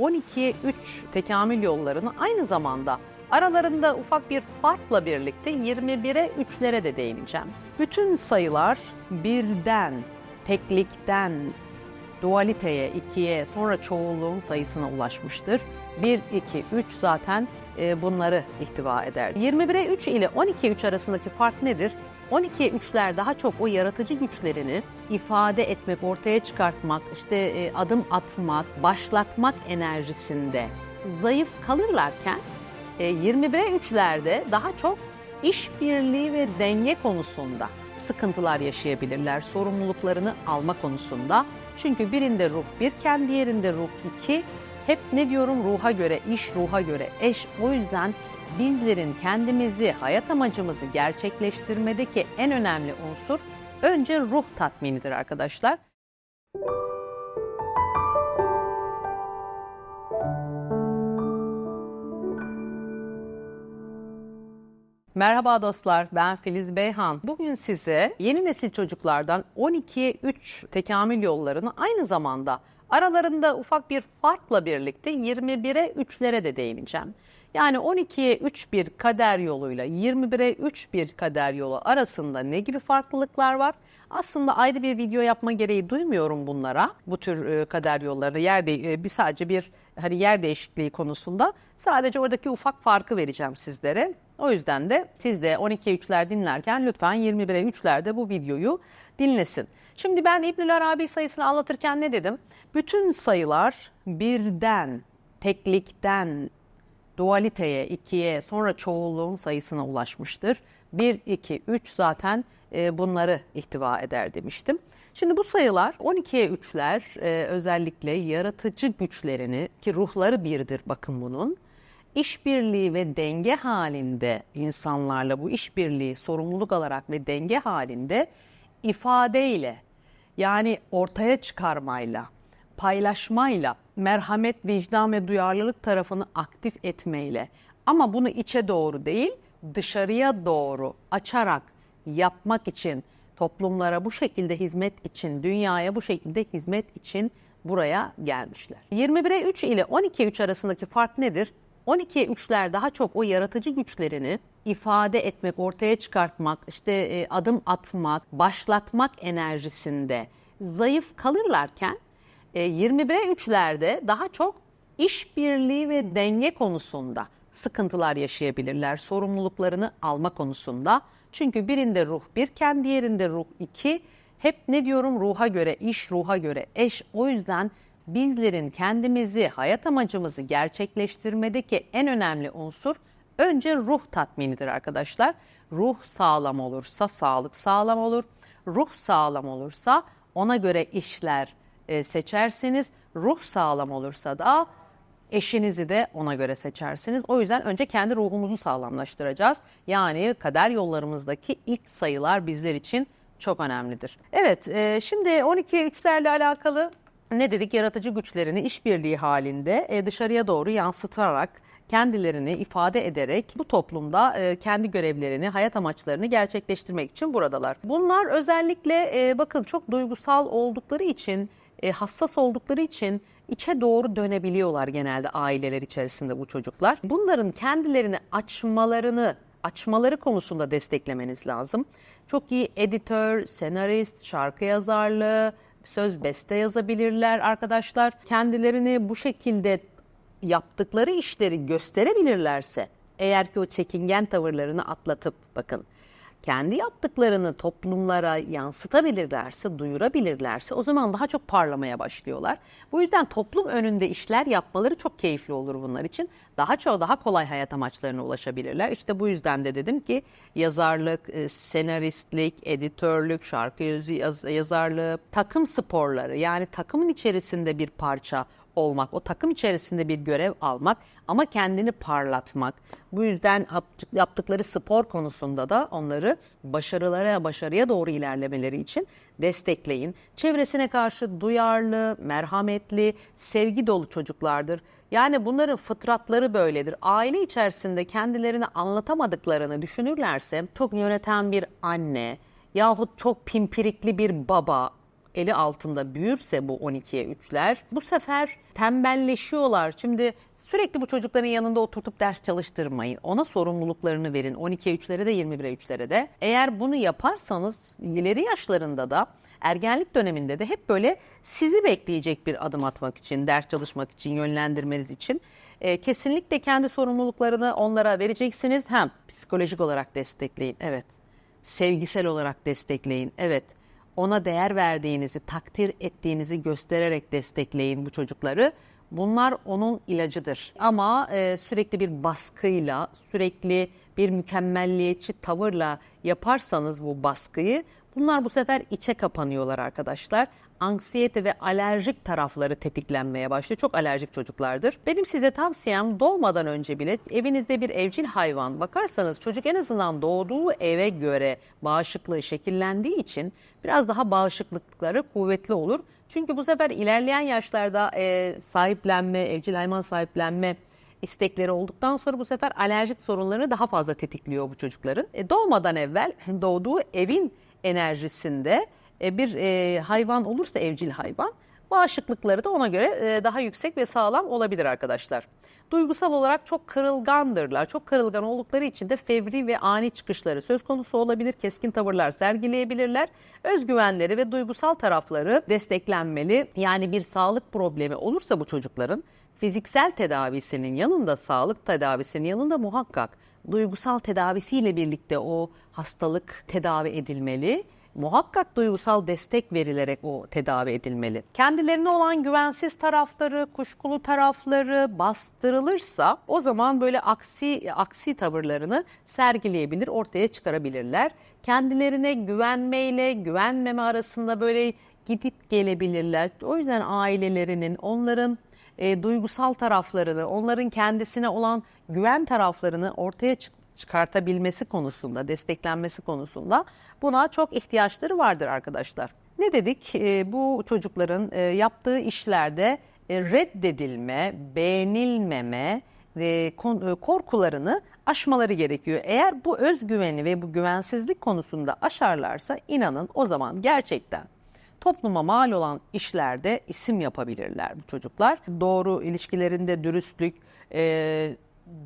12'ye 3 tekamül yollarını aynı zamanda aralarında ufak bir farkla birlikte 21'e 3'lere de değineceğim. Bütün sayılar birden, teklikten, dualiteye, ikiye, sonra çoğulluğun sayısına ulaşmıştır. 1, 2, 3 zaten bunları ihtiva eder. 21'e 3 ile 12'ye 3 arasındaki fark nedir? 12'ye 3'ler daha çok o yaratıcı güçlerini ifade etmek, ortaya çıkartmak, işte e, adım atmak, başlatmak enerjisinde zayıf kalırlarken e, 21'e 3'lerde daha çok işbirliği ve denge konusunda sıkıntılar yaşayabilirler. Sorumluluklarını alma konusunda. Çünkü birinde ruh birken diğerinde ruh iki. Hep ne diyorum ruha göre, iş ruha göre, eş. O yüzden bizlerin kendimizi, hayat amacımızı gerçekleştirmedeki en önemli unsur önce ruh tatminidir arkadaşlar. Merhaba dostlar, ben Filiz Beyhan. Bugün size yeni nesil çocuklardan 12'ye 3 tekamül yollarını aynı zamanda aralarında ufak bir farkla birlikte 21'e 3'lere de değineceğim. Yani 12'ye 3 bir kader yoluyla 21'e 3 bir kader yolu arasında ne gibi farklılıklar var? Aslında ayrı bir video yapma gereği duymuyorum bunlara. Bu tür e, kader yollarında yer e, bir sadece bir hani yer değişikliği konusunda sadece oradaki ufak farkı vereceğim sizlere. O yüzden de siz de 12'ye 3'ler dinlerken lütfen 21'e 3'lerde bu videoyu dinlesin. Şimdi ben İbnül Arabi sayısını anlatırken ne dedim? Bütün sayılar birden, teklikten, dualiteye, ikiye, sonra çoğulluğun sayısına ulaşmıştır. 1, 2, 3 zaten e, bunları ihtiva eder demiştim. Şimdi bu sayılar 12'ye 3'ler e, özellikle yaratıcı güçlerini ki ruhları birdir bakın bunun işbirliği ve denge halinde insanlarla bu işbirliği sorumluluk alarak ve denge halinde ifadeyle yani ortaya çıkarmayla, paylaşmayla, merhamet, vicdan ve duyarlılık tarafını aktif etmeyle ama bunu içe doğru değil dışarıya doğru açarak yapmak için toplumlara bu şekilde hizmet için, dünyaya bu şekilde hizmet için buraya gelmişler. 21'e 3 ile 12'ye 3 arasındaki fark nedir? 12'ye 3'ler daha çok o yaratıcı güçlerini ifade etmek, ortaya çıkartmak, işte e, adım atmak, başlatmak enerjisinde zayıf kalırlarken e, 21'e 3'lerde daha çok işbirliği ve denge konusunda sıkıntılar yaşayabilirler. Sorumluluklarını alma konusunda. Çünkü birinde ruh birken diğerinde ruh iki. Hep ne diyorum ruha göre, iş ruha göre, eş. O yüzden bizlerin kendimizi, hayat amacımızı gerçekleştirmedeki en önemli unsur önce ruh tatminidir arkadaşlar. Ruh sağlam olursa sağlık sağlam olur. Ruh sağlam olursa ona göre işler e, seçersiniz. Ruh sağlam olursa da eşinizi de ona göre seçersiniz. O yüzden önce kendi ruhumuzu sağlamlaştıracağız. Yani kader yollarımızdaki ilk sayılar bizler için çok önemlidir. Evet, e, şimdi 12 3'lerle alakalı ne dedik? Yaratıcı güçlerini işbirliği halinde e, dışarıya doğru yansıtarak kendilerini ifade ederek bu toplumda e, kendi görevlerini, hayat amaçlarını gerçekleştirmek için buradalar. Bunlar özellikle e, bakın çok duygusal oldukları için, hassas oldukları için içe doğru dönebiliyorlar genelde aileler içerisinde bu çocuklar. Bunların kendilerini açmalarını, açmaları konusunda desteklemeniz lazım. Çok iyi editör, senarist, şarkı yazarlığı, söz beste yazabilirler arkadaşlar. Kendilerini bu şekilde yaptıkları işleri gösterebilirlerse eğer ki o çekingen tavırlarını atlatıp bakın kendi yaptıklarını toplumlara yansıtabilirlerse, duyurabilirlerse o zaman daha çok parlamaya başlıyorlar. Bu yüzden toplum önünde işler yapmaları çok keyifli olur bunlar için. Daha çok daha kolay hayat amaçlarına ulaşabilirler. İşte bu yüzden de dedim ki yazarlık, e, senaristlik, editörlük, şarkı yazarlığı, takım sporları yani takımın içerisinde bir parça olmak, o takım içerisinde bir görev almak ama kendini parlatmak. Bu yüzden yaptıkları spor konusunda da onları başarılara, başarıya doğru ilerlemeleri için destekleyin. Çevresine karşı duyarlı, merhametli, sevgi dolu çocuklardır. Yani bunların fıtratları böyledir. Aile içerisinde kendilerini anlatamadıklarını düşünürlerse çok yöneten bir anne yahut çok pimpirikli bir baba eli altında büyürse bu 12'ye 3'ler bu sefer tembelleşiyorlar. Şimdi sürekli bu çocukların yanında oturtup ders çalıştırmayın. Ona sorumluluklarını verin. 12'ye 3'lere de 21'e 3'lere de. Eğer bunu yaparsanız ileri yaşlarında da ergenlik döneminde de hep böyle sizi bekleyecek bir adım atmak için, ders çalışmak için, yönlendirmeniz için e, kesinlikle kendi sorumluluklarını onlara vereceksiniz. Hem psikolojik olarak destekleyin. Evet. Sevgisel olarak destekleyin. Evet. Ona değer verdiğinizi, takdir ettiğinizi göstererek destekleyin bu çocukları. Bunlar onun ilacıdır. Ama e, sürekli bir baskıyla, sürekli bir mükemmelliyetçi tavırla yaparsanız bu baskıyı, bunlar bu sefer içe kapanıyorlar arkadaşlar. Anksiyete ve alerjik tarafları tetiklenmeye başlıyor. Çok alerjik çocuklardır. Benim size tavsiyem doğmadan önce bile evinizde bir evcil hayvan bakarsanız çocuk en azından doğduğu eve göre bağışıklığı şekillendiği için biraz daha bağışıklıkları kuvvetli olur. Çünkü bu sefer ilerleyen yaşlarda e, sahiplenme, evcil hayvan sahiplenme istekleri olduktan sonra bu sefer alerjik sorunlarını daha fazla tetikliyor bu çocukların. E, doğmadan evvel doğduğu evin enerjisinde e, bir e, hayvan olursa evcil hayvan bağışıklıkları da ona göre e, daha yüksek ve sağlam olabilir arkadaşlar. Duygusal olarak çok kırılgandırlar. Çok kırılgan oldukları için de fevri ve ani çıkışları söz konusu olabilir. Keskin tavırlar sergileyebilirler. Özgüvenleri ve duygusal tarafları desteklenmeli. Yani bir sağlık problemi olursa bu çocukların fiziksel tedavisinin yanında sağlık tedavisinin yanında muhakkak duygusal tedavisiyle birlikte o hastalık tedavi edilmeli muhakkak duygusal destek verilerek o tedavi edilmeli. Kendilerine olan güvensiz tarafları, kuşkulu tarafları bastırılırsa o zaman böyle aksi aksi tavırlarını sergileyebilir, ortaya çıkarabilirler. Kendilerine güvenmeyle güvenmeme arasında böyle gidip gelebilirler. O yüzden ailelerinin onların e, duygusal taraflarını, onların kendisine olan güven taraflarını ortaya çık çıkartabilmesi konusunda, desteklenmesi konusunda buna çok ihtiyaçları vardır arkadaşlar. Ne dedik? E, bu çocukların e, yaptığı işlerde e, reddedilme, beğenilmeme ve kon, e, korkularını aşmaları gerekiyor. Eğer bu özgüveni ve bu güvensizlik konusunda aşarlarsa inanın o zaman gerçekten topluma mal olan işlerde isim yapabilirler bu çocuklar. Doğru ilişkilerinde dürüstlük, e,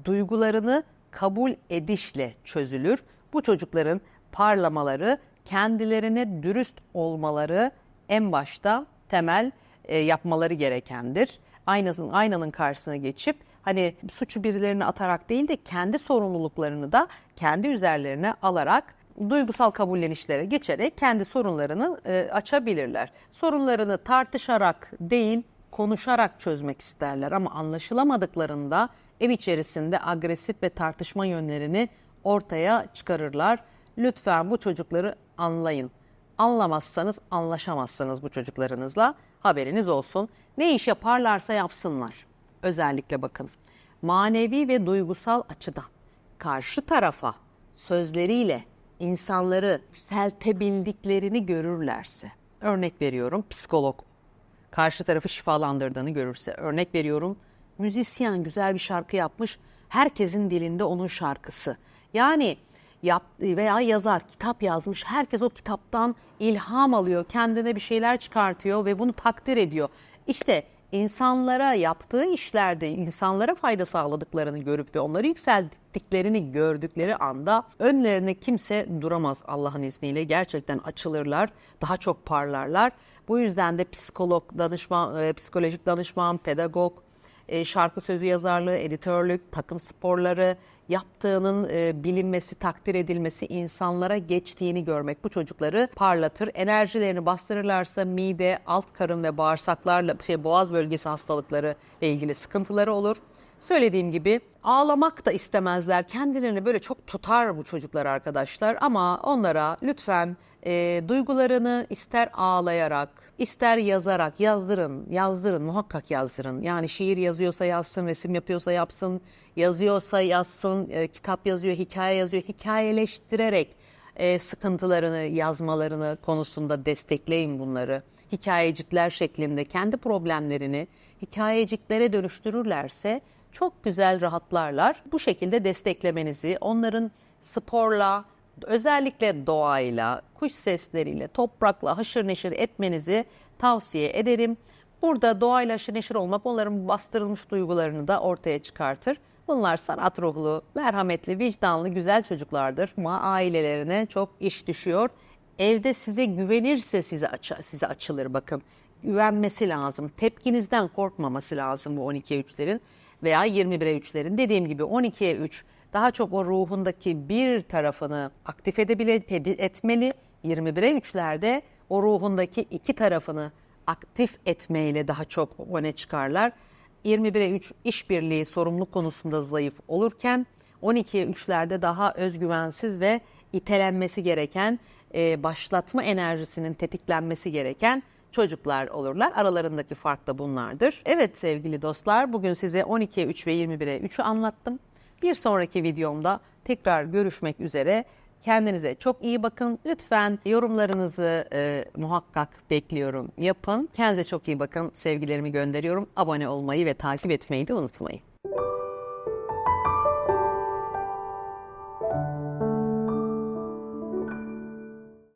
duygularını kabul edişle çözülür. Bu çocukların parlamaları, kendilerine dürüst olmaları en başta temel e, yapmaları gerekendir. Aynasının aynanın karşısına geçip hani suçu birilerine atarak değil de kendi sorumluluklarını da kendi üzerlerine alarak duygusal kabullenişlere geçerek kendi sorunlarını e, açabilirler. Sorunlarını tartışarak değil, konuşarak çözmek isterler ama anlaşılamadıklarında ev içerisinde agresif ve tartışma yönlerini ortaya çıkarırlar. Lütfen bu çocukları anlayın. Anlamazsanız anlaşamazsınız bu çocuklarınızla. Haberiniz olsun. Ne iş yaparlarsa yapsınlar. Özellikle bakın. Manevi ve duygusal açıdan karşı tarafa sözleriyle insanları yükseltebildiklerini görürlerse. Örnek veriyorum psikolog karşı tarafı şifalandırdığını görürse. Örnek veriyorum müzisyen güzel bir şarkı yapmış. Herkesin dilinde onun şarkısı. Yani yap veya yazar kitap yazmış. Herkes o kitaptan ilham alıyor, kendine bir şeyler çıkartıyor ve bunu takdir ediyor. İşte insanlara yaptığı işlerde insanlara fayda sağladıklarını görüp ve onları yükselttiklerini gördükleri anda önlerine kimse duramaz Allah'ın izniyle. Gerçekten açılırlar, daha çok parlarlar. Bu yüzden de psikolog, danışman, e, psikolojik danışman, pedagog, e, şarkı sözü yazarlığı, editörlük, takım sporları yaptığının e, bilinmesi, takdir edilmesi, insanlara geçtiğini görmek bu çocukları parlatır. Enerjilerini bastırırlarsa mide, alt karın ve bağırsaklarla şey boğaz bölgesi hastalıkları ile ilgili sıkıntıları olur. Söylediğim gibi ağlamak da istemezler. Kendilerini böyle çok tutar bu çocuklar arkadaşlar ama onlara lütfen e, duygularını ister ağlayarak, ister yazarak yazdırın, yazdırın, muhakkak yazdırın. Yani şiir yazıyorsa yazsın, resim yapıyorsa yapsın, yazıyorsa yazsın, e, kitap yazıyor, hikaye yazıyor, hikayeleştirerek e, sıkıntılarını, yazmalarını konusunda destekleyin bunları. Hikayecikler şeklinde kendi problemlerini hikayeciklere dönüştürürlerse çok güzel rahatlarlar. Bu şekilde desteklemenizi, onların sporla, özellikle doğayla, kuş sesleriyle, toprakla haşır neşir etmenizi tavsiye ederim. Burada doğayla haşır neşir olmak onların bastırılmış duygularını da ortaya çıkartır. Bunlar sanat ruhlu, merhametli, vicdanlı, güzel çocuklardır. Ama ailelerine çok iş düşüyor. Evde size güvenirse size, aç size açılır bakın. Güvenmesi lazım. Tepkinizden korkmaması lazım bu 12'ye 3'lerin veya 21'e 3'lerin. Dediğim gibi 12'ye 3 daha çok o ruhundaki bir tarafını aktif edebile, ed- etmeli. 21'e 3'lerde o ruhundaki iki tarafını aktif etmeyle daha çok öne çıkarlar. 21'e 3 işbirliği sorumluluk konusunda zayıf olurken 12'ye 3'lerde daha özgüvensiz ve itelenmesi gereken, e, başlatma enerjisinin tetiklenmesi gereken çocuklar olurlar. Aralarındaki fark da bunlardır. Evet sevgili dostlar bugün size 12'ye 3 ve 21'e 3'ü anlattım. Bir sonraki videomda tekrar görüşmek üzere. Kendinize çok iyi bakın. Lütfen yorumlarınızı e, muhakkak bekliyorum. Yapın. Kendinize çok iyi bakın. Sevgilerimi gönderiyorum. Abone olmayı ve takip etmeyi de unutmayın.